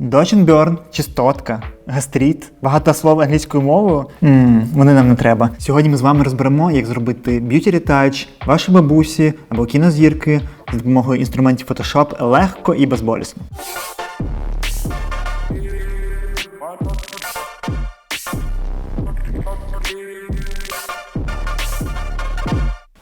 Dodge and чистотка, гастріт, багато слов англійською мовою. Ммм, вони нам не треба. Сьогодні ми з вами розберемо, як зробити б'юті ретач, вашій бабусі або кінозірки з допомогою інструментів Photoshop легко і безболісно.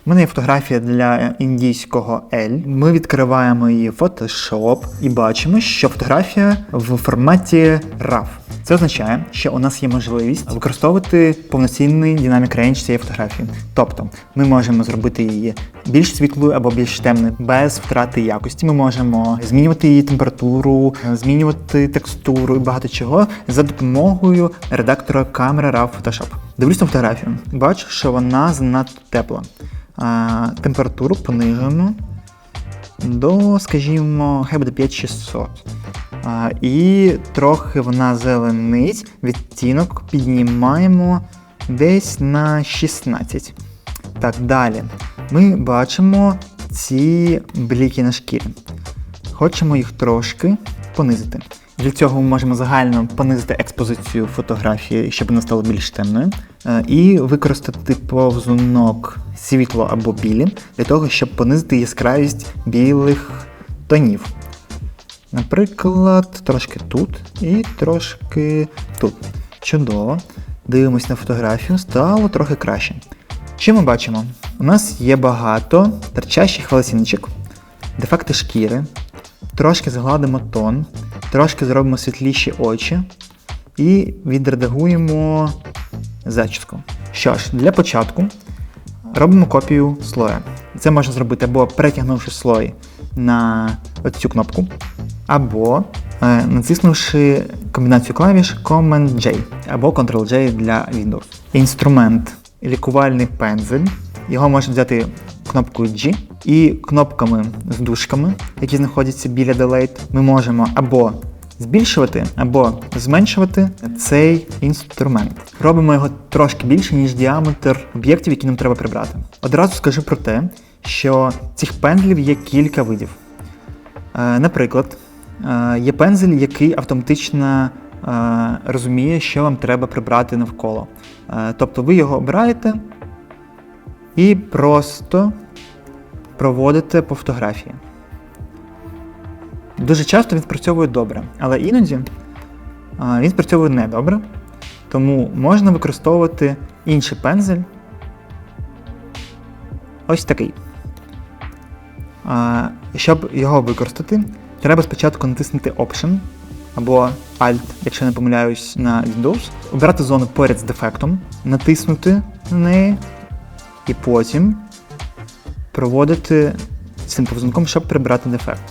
У мене є фотографія для індійського L. Ми відкриваємо її Photoshop і бачимо, що фотографія в форматі RAW. Це означає, що у нас є можливість використовувати повноцінний динамік рейндж цієї фотографії. Тобто ми можемо зробити її більш світлою або більш темною без втрати якості. Ми можемо змінювати її температуру, змінювати текстуру і багато чого за допомогою редактора камери RAW Photoshop. Дивлюсь на фотографію, бачу, що вона занадто тепла. А, температуру понижуємо до, скажімо, хай буде 5600. А, і трохи вона зеленить, відтінок піднімаємо десь на 16. Так, далі. Ми бачимо ці бліки на шкірі. Хочемо їх трошки понизити. Для цього ми можемо загально понизити експозицію фотографії, щоб вона стала більш темною, і використати повзунок світло або білі для того, щоб понизити яскравість білих тонів. Наприклад, трошки тут і трошки тут. Чудово. Дивимось на фотографію, стало трохи краще. Що ми бачимо? У нас є багато торчащих волосіночок, дефекти шкіри, трошки згладимо тон, трошки зробимо світліші очі і відредагуємо зачіску. Що ж, для початку робимо копію слоя. Це можна зробити або перетягнувши слой на цю кнопку, або е, натиснувши комбінацію клавіш Command-J або Ctrl-J для Windows. Інструмент лікувальний пензель. Його можна взяти кнопкою G і кнопками з дужками, які знаходяться біля Delete, ми можемо або збільшувати, або зменшувати цей інструмент. Робимо його трошки більше, ніж діаметр об'єктів, які нам треба прибрати. Одразу скажу про те, що цих пензлів є кілька видів. Е, Наприклад, е, є пензель, який автоматично е, розуміє, що вам треба прибрати навколо. Тобто ви його обираєте і просто проводите по фотографії. Дуже часто він спрацьовує добре, але іноді він спрацьовує не добре, тому можна використовувати інший пензель. Ось такий. Щоб його використати, треба спочатку натиснути Option або Alt, якщо не помиляюсь, на Windows, обрати зону поряд з дефектом, натиснути на неї і потім проводити цим повзунком, щоб прибрати дефект.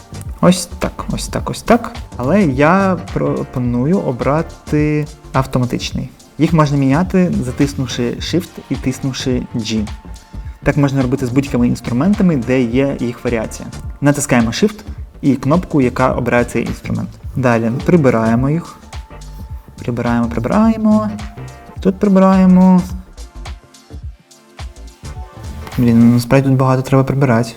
Ось так, ось так, ось так. Але я пропоную обрати автоматичний. Їх можна міняти, затиснувши Shift і тиснувши G. Так можна робити з будь-якими інструментами, де є їх варіація. Натискаємо Shift і кнопку, яка обирає цей інструмент. Далі прибираємо їх. Прибираємо, прибираємо. Тут прибираємо. Блін, насправді тут багато треба прибирати.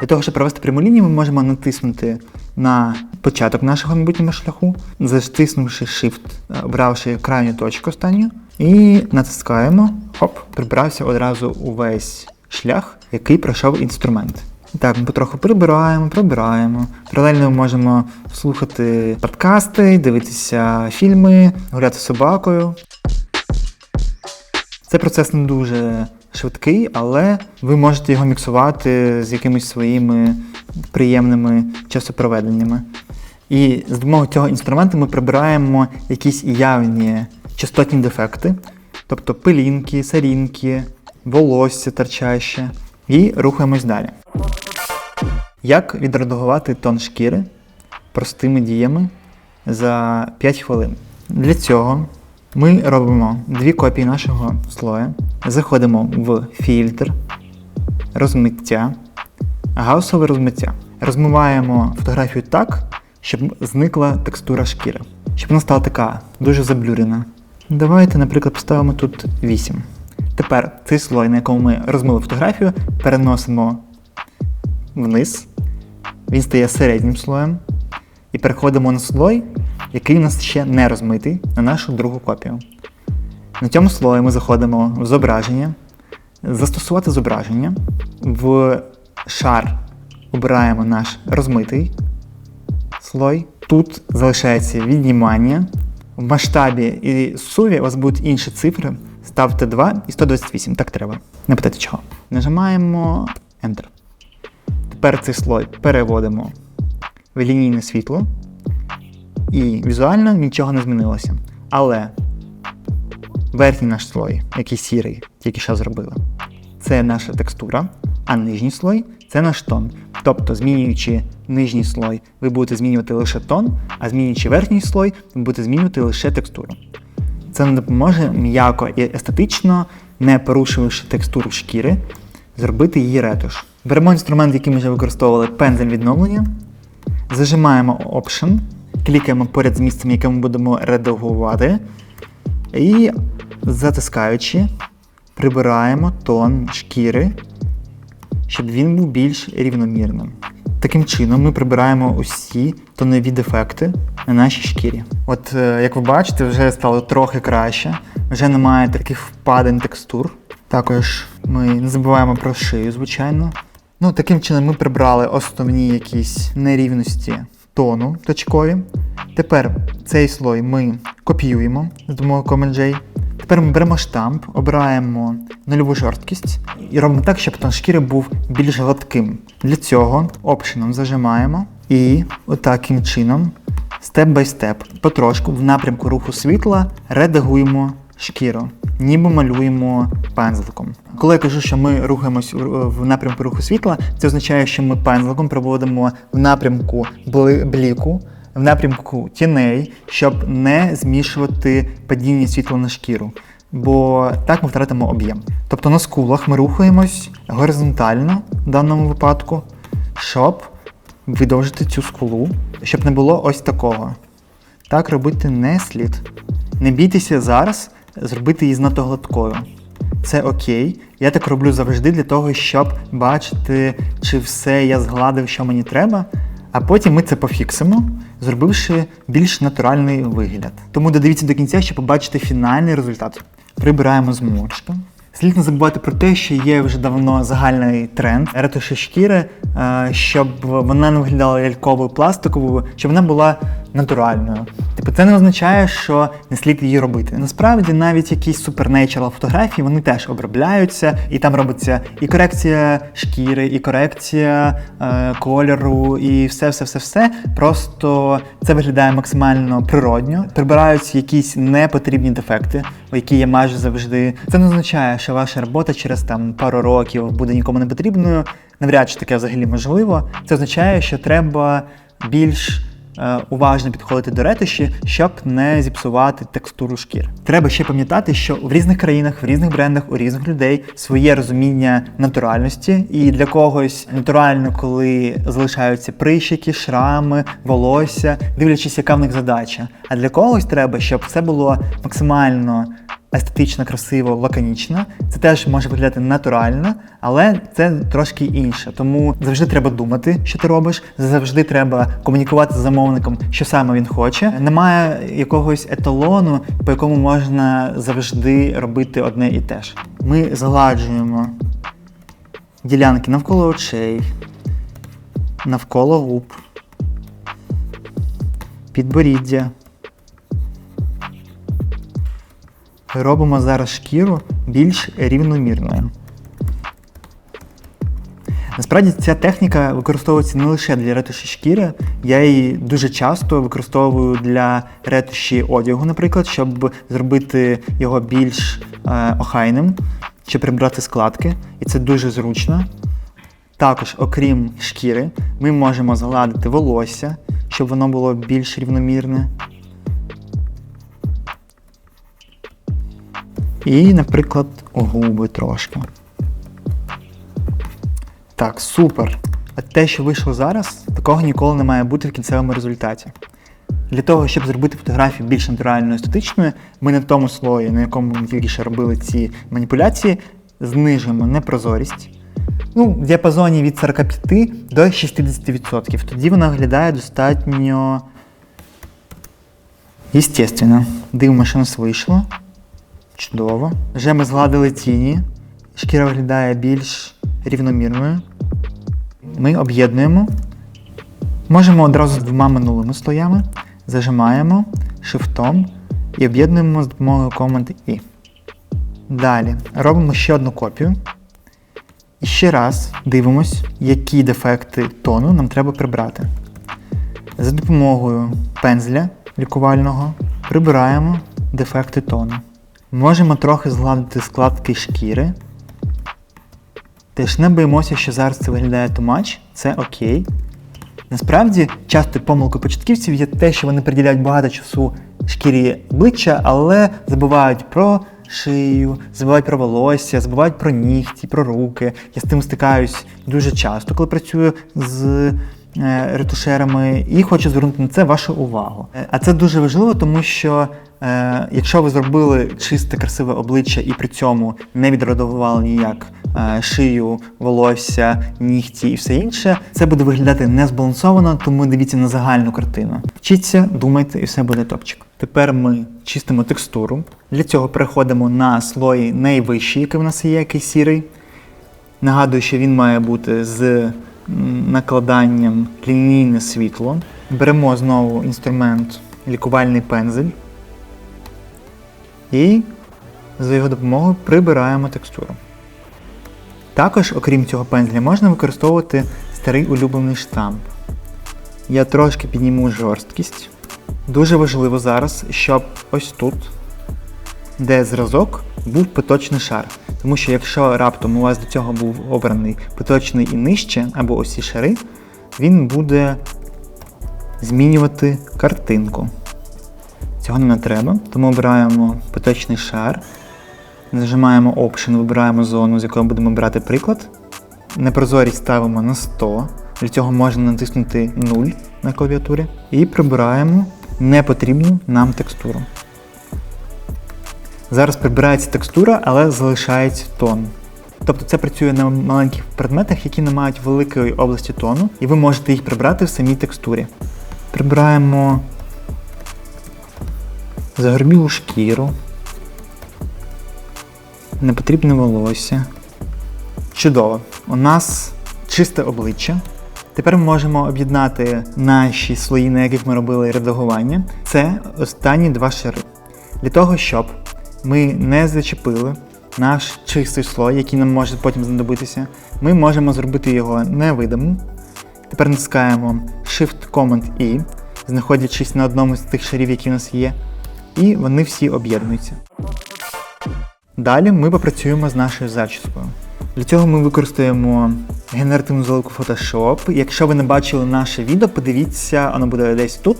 Для того, щоб провести пряму лінію, ми можемо натиснути на початок нашого майбутнього шляху, затиснувши Shift, обравши крайню точку останню, і натискаємо, хоп, прибрався одразу увесь шлях, який пройшов інструмент. Так, ми потроху прибираємо, прибираємо. Паралельно ми можемо слухати подкасти, дивитися фільми, гуляти з собакою. Цей процес не дуже швидкий, але ви можете його міксувати з якимись своїми приємними часопроведеннями. І з допомогою цього інструменту ми прибираємо якісь явні частотні дефекти, тобто пилінки, сарінки, волосся торчаще, і рухаємось далі. Як відредагувати тон шкіри простими діями за 5 хвилин? Для цього ми робимо дві копії нашого слоя, заходимо в фільтр, розмиття, гаусове розмиття. Розмиваємо фотографію так, щоб зникла текстура шкіри, щоб вона стала така дуже заблюрена. Давайте, наприклад, поставимо тут 8. Тепер цей слой, на якому ми розмили фотографію, переносимо вниз. Він стає середнім слоєм. і переходимо на слой, який у нас ще не розмитий, на нашу другу копію. На цьому слої ми заходимо в зображення, застосувати зображення, в шар обираємо наш розмитий слой. Тут залишається віднімання. В масштабі і суві у вас будуть інші цифри. Ставте 2 і 128. Так треба. Не питайте чого. Нажимаємо Enter. Тепер цей слой переводимо в лінійне світло. І візуально нічого не змінилося. Але верхній наш слой, який сірий, тільки що зробили, це наша текстура, а нижній слой це наш тон. Тобто, змінюючи нижній слой, ви будете змінювати лише тон, а змінюючи верхній слой, ви будете змінювати лише текстуру. Це нам допоможе м'яко і естетично, не порушуючи текстуру шкіри, зробити її ретуш. Беремо інструмент, який ми вже використовували, пензель відновлення, зажимаємо Option, клікаємо поряд з місцем, яке ми будемо редагувати, і затискаючи, прибираємо тон шкіри, щоб він був більш рівномірним. Таким чином ми прибираємо усі тонові дефекти на нашій шкірі. От е, як ви бачите, вже стало трохи краще, вже немає таких впадень текстур. Також ми не забуваємо про шию, звичайно. Ну, таким чином ми прибрали основні якісь нерівності тону точкові. Тепер цей слой ми копіюємо з допомогою Command-J. Тепер ми беремо штамп, обираємо нульову жорсткість і робимо так, щоб тон шкіри був більш гладким. Для цього опшеном зажимаємо і отаким чином, степ-бай-степ, потрошку в напрямку руху світла редагуємо шкіру, ніби малюємо пензликом. Коли я кажу, що ми рухаємось в- напрямку руху світла, це означає, що ми пензликом проводимо в напрямку бліку, в напрямку тіней, щоб не змішувати падіння світла на шкіру. Бо так ми втратимо об'єм. Тобто на скулах ми рухаємось горизонтально в даному випадку, щоб видовжити цю скулу, щоб не було ось такого. Так робити не слід. Не бійтеся зараз зробити її знато гладкою. Це окей. Я так роблю завжди для того, щоб бачити, чи все я згладив, що мені треба. А потім ми це пофіксимо, зробивши більш натуральний вигляд. Тому додивіться до кінця, щоб побачити фінальний результат. Прибираємо зморшки. Слід не забувати про те, що є вже давно загальний тренд ретуші шкіри, е, щоб вона не виглядала ляльковою пластиковою, щоб вона була натуральною. Типу, це не означає, що не слід її робити. Насправді, навіть якісь супернейчерал фотографії вони теж обробляються, і там робиться і корекція шкіри, і корекція е, кольору, і все, все, все, все. Просто це виглядає максимально природньо. Прибираються якісь непотрібні дефекти, які є майже завжди. Це не означає, що ваша робота через там пару років буде нікому не потрібною. Навряд чи таке взагалі можливо. Це означає, що треба більш уважно підходити до ретуші, щоб не зіпсувати текстуру шкір. Треба ще пам'ятати, що в різних країнах, в різних брендах, у різних людей своє розуміння натуральності, і для когось натурально, коли залишаються прищики, шрами, волосся, дивлячись, яка в них задача. А для когось треба, щоб це було максимально естетично, красиво, лаконічно. Це теж може виглядати натурально, але це трошки інше. Тому завжди треба думати, що ти робиш. Завжди треба комунікувати з замовником, що саме він хоче. Немає якогось еталону, по якому можна завжди робити одне і те ж. Ми згладжуємо ділянки навколо очей, навколо губ, підборіддя. Робимо зараз шкіру більш рівномірною. Насправді ця техніка використовується не лише для ретуші шкіри, я її дуже часто використовую для ретуші одягу, наприклад, щоб зробити його більш е, охайним, щоб прибрати складки, і це дуже зручно. Також, окрім шкіри, ми можемо згладити волосся, щоб воно було більш рівномірне. І, наприклад, губи трошки. Так, супер. А те, що вийшло зараз, такого ніколи не має бути в кінцевому результаті. Для того, щоб зробити фотографію більш натуральною естетичною, ми на тому слої, на якому ми тільки що робили ці маніпуляції, знижуємо непрозорість. ну, в діапазоні від 45 до 60%. Тоді вона виглядає достатньо естественно. Дивимося, що у нас вийшло. Чудово. Вже ми згладили тіні. Шкіра виглядає більш рівномірною. Ми об'єднуємо. Можемо одразу з двома минулими слоями. Зажимаємо шифтом і об'єднуємо з допомогою команди І. Далі робимо ще одну копію. І ще раз дивимось, які дефекти тону нам треба прибрати. За допомогою пензля лікувального прибираємо дефекти тону. Можемо трохи згладити складки шкіри. Теж не боїмося, що зараз це виглядає much, це окей. Насправді, часто помилкою початківців є те, що вони приділяють багато часу шкірі обличчя, але забувають про шию, забувають про волосся, забувають про нігті, про руки. Я з тим стикаюсь дуже часто, коли працюю з ретушерами, і хочу звернути на це вашу увагу. Е, А це дуже важливо, тому що е, якщо ви зробили чисте, красиве обличчя і при цьому не відредагували ніяк е, шию, волосся, нігті і все інше, це буде виглядати незбалансовано, тому дивіться на загальну картину. Вчіться, думайте, і все буде топчик. Тепер ми чистимо текстуру. Для цього переходимо на слой найвищий, який в нас є, який сірий. Нагадую, що він має бути з накладанням лінійне світло. Беремо знову інструмент лікувальний пензель і за його допомогою прибираємо текстуру. Також, окрім цього пензля, можна використовувати старий улюблений штамп. Я трошки підніму жорсткість. Дуже важливо зараз, щоб ось тут, де зразок, був поточний шар. Тому що якщо раптом у вас до цього був обраний поточний і нижче, або ось ці шари, він буде змінювати картинку. Цього не треба, тому обираємо поточний шар, нажимаємо Option, вибираємо зону, з якої будемо брати приклад. Непрозорість ставимо на 100. Для цього можна натиснути 0 на клавіатурі. І прибираємо непотрібну нам текстуру. Зараз прибирається текстура, але залишається тон. Тобто це працює на маленьких предметах, які не мають великої області тону, і ви можете їх прибрати в самій текстурі. Прибираємо загорбілу шкіру, непотрібне волосся. Чудово. У нас чисте обличчя. Тепер ми можемо об'єднати наші слої, на яких ми робили редагування. Це останні два шари. Для того, щоб ми не зачепили наш чистий слой, який нам може потім знадобитися, ми можемо зробити його невидимим. Тепер натискаємо Shift-Command-I, знаходячись на одному з тих шарів, які у нас є, і вони всі об'єднуються. Далі ми попрацюємо з нашою зачіскою. Для цього ми використаємо генеративну заливку Photoshop. Якщо ви не бачили наше відео, подивіться, воно буде десь тут.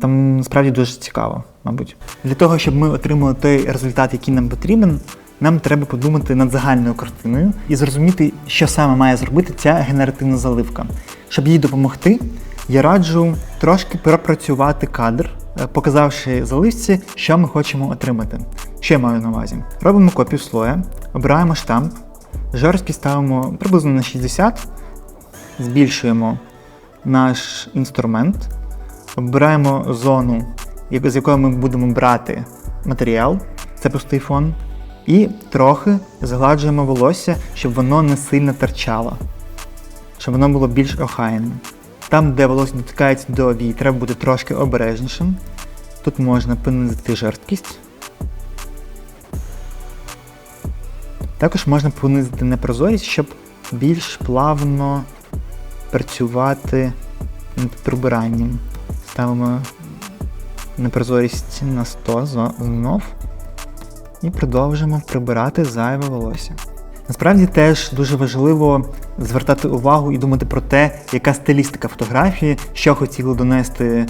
Там насправді дуже цікаво, мабуть. Для того, щоб ми отримали той результат, який нам потрібен, нам треба подумати над загальною картиною і зрозуміти, що саме має зробити ця генеративна заливка. Щоб їй допомогти, я раджу трошки пропрацювати кадр, е, показавши заливці, що ми хочемо отримати. Що я маю на увазі? Робимо копію слоя, обираємо штамп, жорсткість ставимо приблизно на 60, збільшуємо наш інструмент, обираємо зону, з якої ми будемо брати матеріал, це пустий фон, і трохи згладжуємо волосся, щоб воно не сильно торчало, щоб воно було більш охайним. Там, де волосся дотикається до вій, треба бути трошки обережнішим. Тут можна понизити жорсткість. Також можна понизити непрозорість, щоб більш плавно працювати над прибиранням. Ставимо непрозорість на 100 знов і продовжимо прибирати зайве волосся. Насправді теж дуже важливо звертати увагу і думати про те, яка стилістика фотографії, що хотіли донести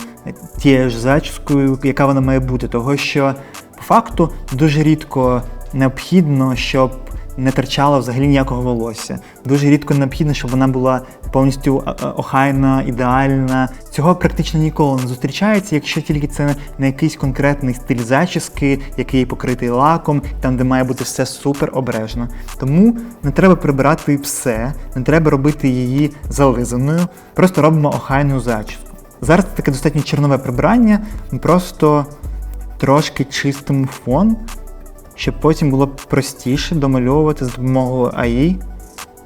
тією ж зачіскою, яка вона має бути. Того що по факту дуже рідко необхідно, щоб не торчало взагалі ніякого волосся. Дуже рідко необхідно, щоб вона була повністю е, е, охайна, ідеальна. Цього практично ніколи не зустрічається, якщо тільки це не якийсь конкретний стиль зачіски, який покритий лаком, там де має бути все супер обережно. Тому не треба прибирати все, не треба робити її зализаною, просто робимо охайну зачіску. Зараз таке достатньо чернове прибирання, ми просто трошки чистимо фон, щоб потім було простіше домальовувати з допомогою АІ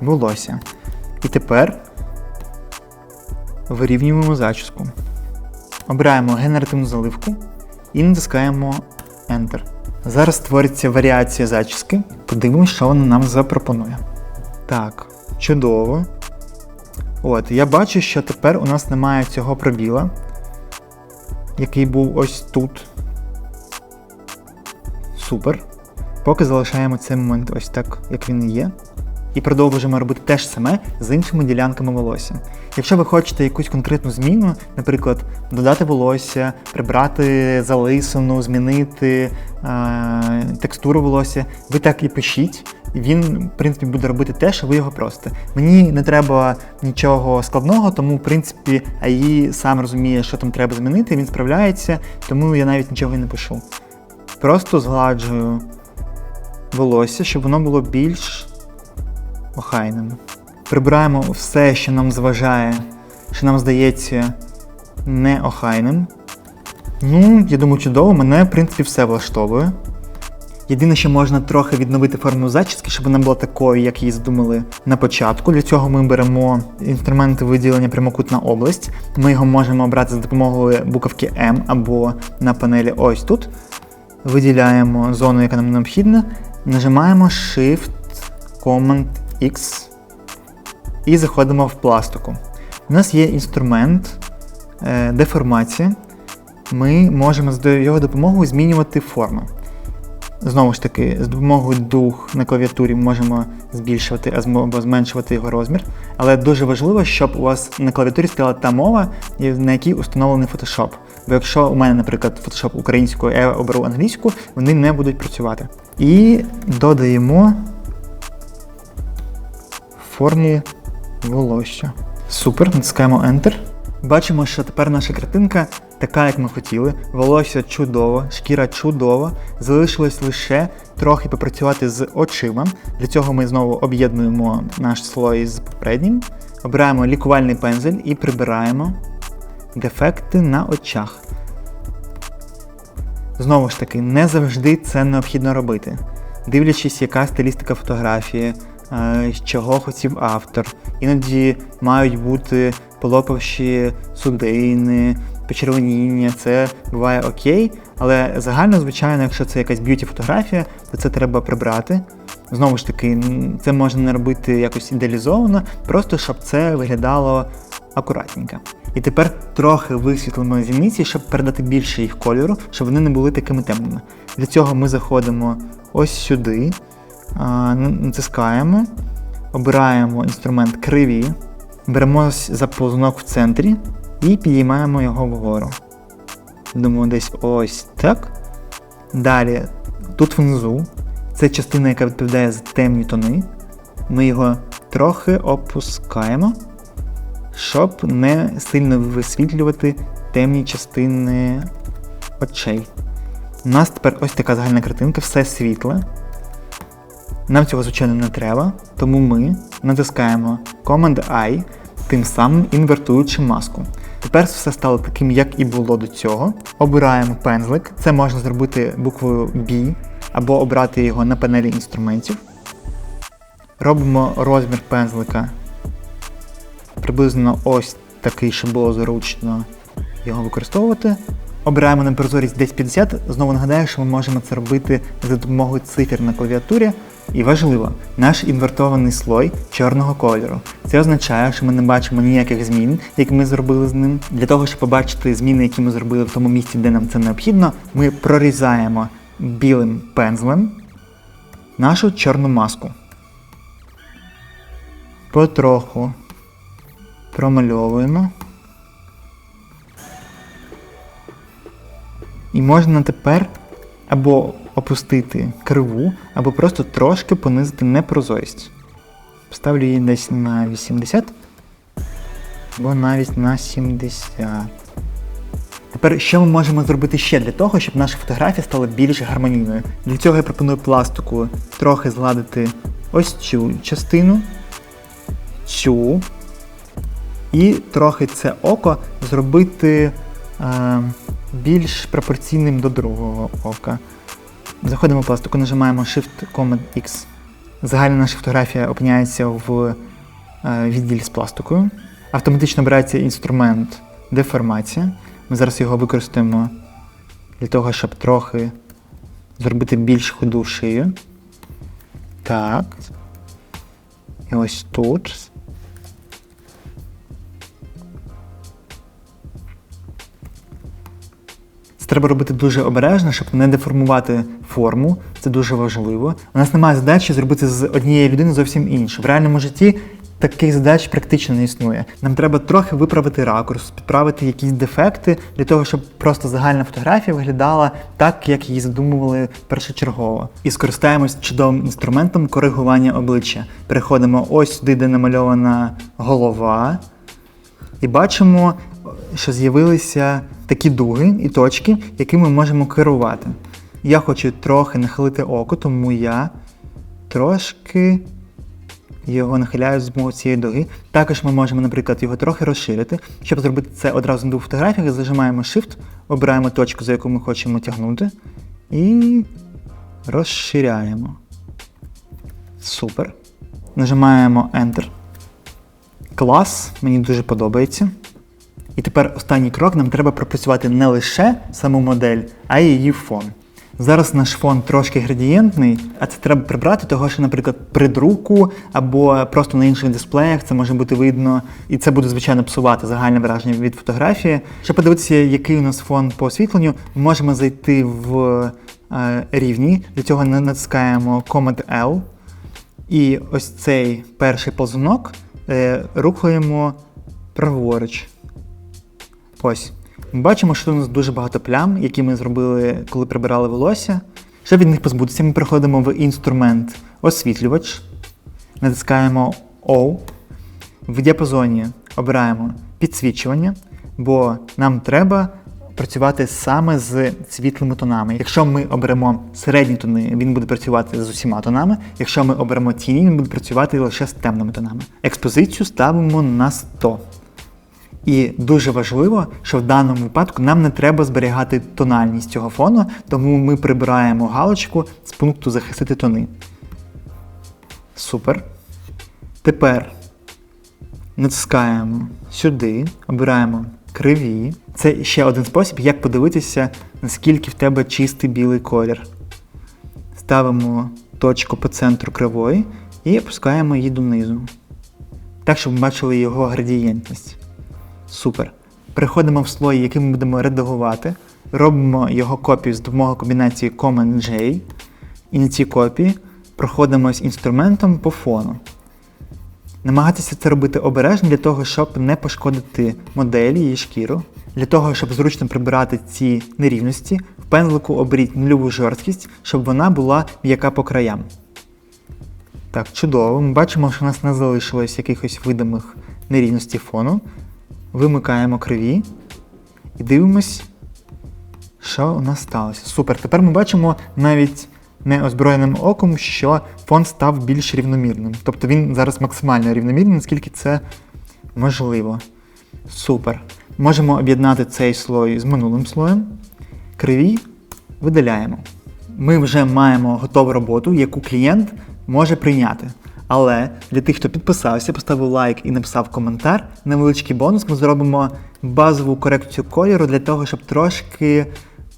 волосся. І тепер вирівнюємо зачіску. Обираємо генеративну заливку і натискаємо Enter. Зараз створиться варіація зачіски. Подивимось, що вона нам запропонує. Так, чудово. От, я бачу, що тепер у нас немає цього пробіла, який був ось тут. Супер. Поки залишаємо цей момент ось так, як він є. І продовжуємо робити те ж саме з іншими ділянками волосся. Якщо ви хочете якусь конкретну зміну, наприклад, додати волосся, прибрати залисину, змінити е- текстуру волосся, ви так і пишіть, і він, в принципі, буде робити те, що ви його просите. Мені не треба нічого складного, тому, в принципі, АІ сам розуміє, що там треба змінити, він справляється, тому я навіть нічого і не пишу. Просто згладжую волосся, щоб воно було більш охайним. Прибираємо все, що нам зважає, що нам здається неохайним. Ну, я думаю, чудово, мене, в принципі, все влаштовує. Єдине, що можна трохи відновити форму зачіски, щоб вона була такою, як її задумали на початку. Для цього ми беремо інструмент виділення прямокутна область. Ми його можемо обрати за допомогою буковки М або на панелі ось тут. Виділяємо зону, яка нам необхідна, нажимаємо Shift Command X і заходимо в пластику. У нас є інструмент е, деформація. Ми можемо з його допомогою змінювати форму. Знову ж таки, з допомогою дух на клавіатурі можемо збільшувати або зменшувати його розмір. Але дуже важливо, щоб у вас на клавіатурі стояла та мова, на якій установлений Photoshop. Бо якщо у мене, наприклад, Photoshop українською, я оберу англійську, вони не будуть працювати. І додаємо формі волосся. Супер, натискаємо Enter. Бачимо, що тепер наша картинка така, як ми хотіли. Волосся чудово, шкіра чудова. Залишилось лише трохи попрацювати з очима. Для цього ми знову об'єднуємо наш слой з попереднім. Обираємо лікувальний пензель і прибираємо дефекти на очах. Знову ж таки, не завжди це необхідно робити. Дивлячись, яка стилістика фотографії, е, чого хотів автор. Іноді мають бути полопавші судини, почервоніння, це буває окей, але загально, звичайно, якщо це якась б'юті-фотографія, то це треба прибрати. Знову ж таки, це можна не робити якось ідеалізовано, просто щоб це виглядало акуратненько. І тепер трохи висвітлимо зіниці, щоб передати більше їх кольору, щоб вони не були такими темними. Для цього ми заходимо ось сюди, натискаємо, обираємо інструмент криві, беремо за ползунок в центрі і підіймаємо його вгору. Думаю, десь ось так. Далі, тут внизу, це частина, яка відповідає за темні тони. Ми його трохи опускаємо щоб не сильно висвітлювати темні частини очей. У нас тепер ось така загальна картинка, все світле. Нам цього, звичайно, не треба, тому ми натискаємо Command-I, тим самим інвертуючи маску. Тепер все стало таким, як і було до цього. Обираємо пензлик. Це можна зробити буквою B, або обрати його на панелі інструментів. Робимо розмір пензлика приблизно ось такий, щоб було зручно його використовувати. Обираємо на прозорість десь 50. Знову нагадаю, що ми можемо це робити за допомогою цифр на клавіатурі. І важливо, наш інвертований слой чорного кольору. Це означає, що ми не бачимо ніяких змін, які ми зробили з ним. Для того, щоб побачити зміни, які ми зробили в тому місці, де нам це необхідно, ми прорізаємо білим пензлем нашу чорну маску. Потроху промальовуємо. І можна тепер або опустити криву, або просто трошки понизити непрозорість. Ставлю її десь на 80, або навіть на 70. Тепер що ми можемо зробити ще для того, щоб наша фотографія стала більш гармонійною? Для цього я пропоную пластику трохи згладити ось цю частину, цю, і трохи це око зробити е, більш пропорційним до другого ока. Заходимо в пластику, нажимаємо Shift-Command-X. Загальна наша фотографія опиняється в е, відділі з пластикою. Автоматично обирається інструмент деформація. Ми зараз його використаємо для того, щоб трохи зробити більш худу шию. Так. І ось тут. Це треба робити дуже обережно, щоб не деформувати форму. Це дуже важливо. У нас немає задачі зробити з однієї людини зовсім іншу. В реальному житті таких задач практично не існує. Нам треба трохи виправити ракурс, підправити якісь дефекти для того, щоб просто загальна фотографія виглядала так, як її задумували першочергово. І скористаємось чудовим інструментом коригування обличчя. Переходимо ось сюди, де намальована голова, і бачимо, що з'явилися такі дуги і точки, які ми можемо керувати. Я хочу трохи нахилити око, тому я трошки його нахиляю з допомогою цієї дуги. Також ми можемо, наприклад, його трохи розширити. Щоб зробити це одразу на двох фотографіях, зажимаємо Shift, обираємо точку, за яку ми хочемо тягнути, і розширяємо. Супер. Нажимаємо Enter. Клас, мені дуже подобається. І тепер останній крок нам треба пропрацювати не лише саму модель, а й її фон. Зараз наш фон трошки градієнтний, а це треба прибрати, того що, наприклад, при друку або просто на інших дисплеях це може бути видно, і це буде, звичайно, псувати загальне враження від фотографії. Щоб подивитися, який у нас фон по освітленню, можемо зайти в е, рівні. Для цього натискаємо Command-L. І ось цей перший ползунок е, рухаємо праворуч. Ось. Ми бачимо, що у нас дуже багато плям, які ми зробили, коли прибирали волосся. Щоб від них позбутися, ми переходимо в інструмент освітлювач, натискаємо O. В діапазоні обираємо підсвічування, бо нам треба працювати саме з світлими тонами. Якщо ми оберемо середні тони, він буде працювати з усіма тонами. Якщо ми оберемо тіні, він буде працювати лише з темними тонами. Експозицію ставимо на 100. І дуже важливо, що в даному випадку нам не треба зберігати тональність цього фону, тому ми прибираємо галочку з пункту захистити тони. Супер. Тепер натискаємо сюди, обираємо криві. Це ще один спосіб, як подивитися, наскільки в тебе чистий білий колір. Ставимо точку по центру кривої і опускаємо її донизу. Так, щоб ми бачили його градієнтність. Супер. Переходимо в слой, який ми будемо редагувати. Робимо його копію з допомогою комбінації Command-J. І на цій копії проходимо з інструментом по фону. Намагатися це робити обережно для того, щоб не пошкодити моделі і шкіру. Для того, щоб зручно прибирати ці нерівності, в пензлику оберіть нульову жорсткість, щоб вона була м'яка по краям. Так, чудово. Ми бачимо, що у нас не залишилось якихось видимих нерівностей фону. Вимикаємо криві і дивимось, що у нас сталося. Супер. Тепер ми бачимо навіть неозброєним оком, що фон став більш рівномірним. Тобто він зараз максимально рівномірний, наскільки це можливо. Супер. Можемо об'єднати цей слой з минулим слоєм. Криві видаляємо. Ми вже маємо готову роботу, яку клієнт може прийняти. Але для тих, хто підписався, поставив лайк і написав коментар, невеличкий бонус, ми зробимо базову корекцію кольору для того, щоб трошки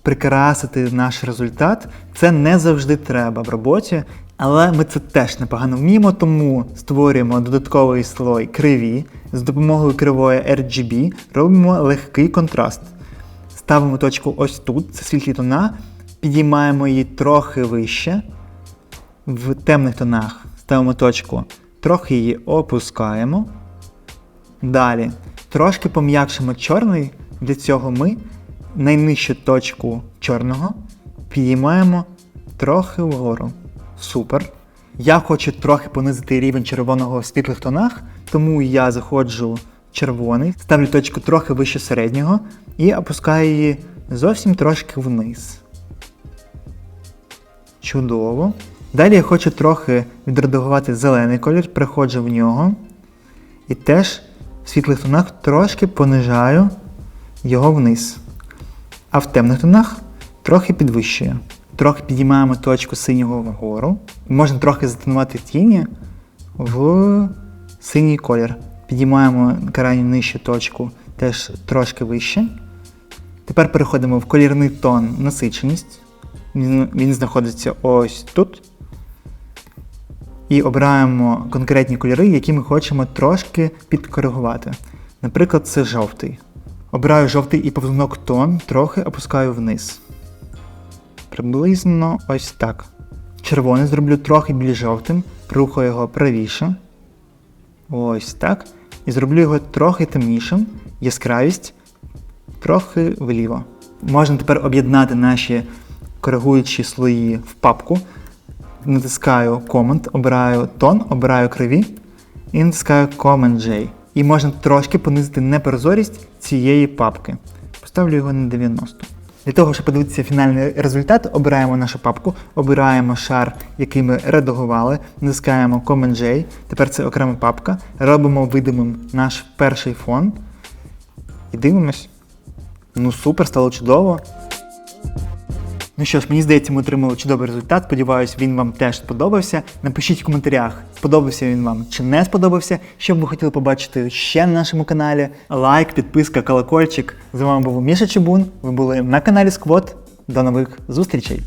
прикрасити наш результат. Це не завжди треба в роботі, але ми це теж непогано вміємо, тому створюємо додатковий слой криві. З допомогою кривої RGB робимо легкий контраст. Ставимо точку ось тут, це світлі тона, підіймаємо її трохи вище. В темних тонах ставимо точку, трохи її опускаємо. Далі трошки пом'якшимо чорний. Для цього ми найнижчу точку чорного підіймаємо трохи вгору. Супер. Я хочу трохи понизити рівень червоного в світлих тонах, тому я заходжу в червоний, ставлю точку трохи вище середнього і опускаю її зовсім трошки вниз. Чудово. Далі я хочу трохи відредагувати зелений колір, приходжу в нього і теж в світлих тонах трошки понижаю його вниз. А в темних тонах трохи підвищую. Трохи підіймаємо точку синього вгору. Можна трохи затонувати тіні в синій колір. Підіймаємо крайню нижчу точку теж трошки вище. Тепер переходимо в колірний тон насиченість. Він, знаходиться ось тут. І обираємо конкретні кольори, які ми хочемо трошки підкоригувати. Наприклад, це жовтий. Обираю жовтий і повзунок тон, трохи опускаю вниз. Приблизно ось так. Червоний зроблю трохи більш жовтим, рухаю його правіше. Ось так. І зроблю його трохи темнішим, яскравість трохи вліво. Можна тепер об'єднати наші коригуючі слої в папку. Натискаю Command, обираю тон, обираю криві і натискаю Command J. І можна трошки понизити непрозорість цієї папки. Поставлю його на 90. Для того, щоб подивитися фінальний результат, обираємо нашу папку, обираємо шар, який ми редагували, натискаємо Command J, тепер це окрема папка, робимо видимим наш перший фон. І дивимось. Ну супер, стало чудово. Ну що ж, мені здається, ми отримали чудовий результат. Сподіваюсь, він вам теж сподобався. Напишіть в коментарях, сподобався він вам чи не сподобався. Що б ви хотіли побачити ще на нашому каналі. Лайк, підписка, колокольчик. З вами був Міша Чебун. Ви були на каналі Сквот. До нових зустрічей!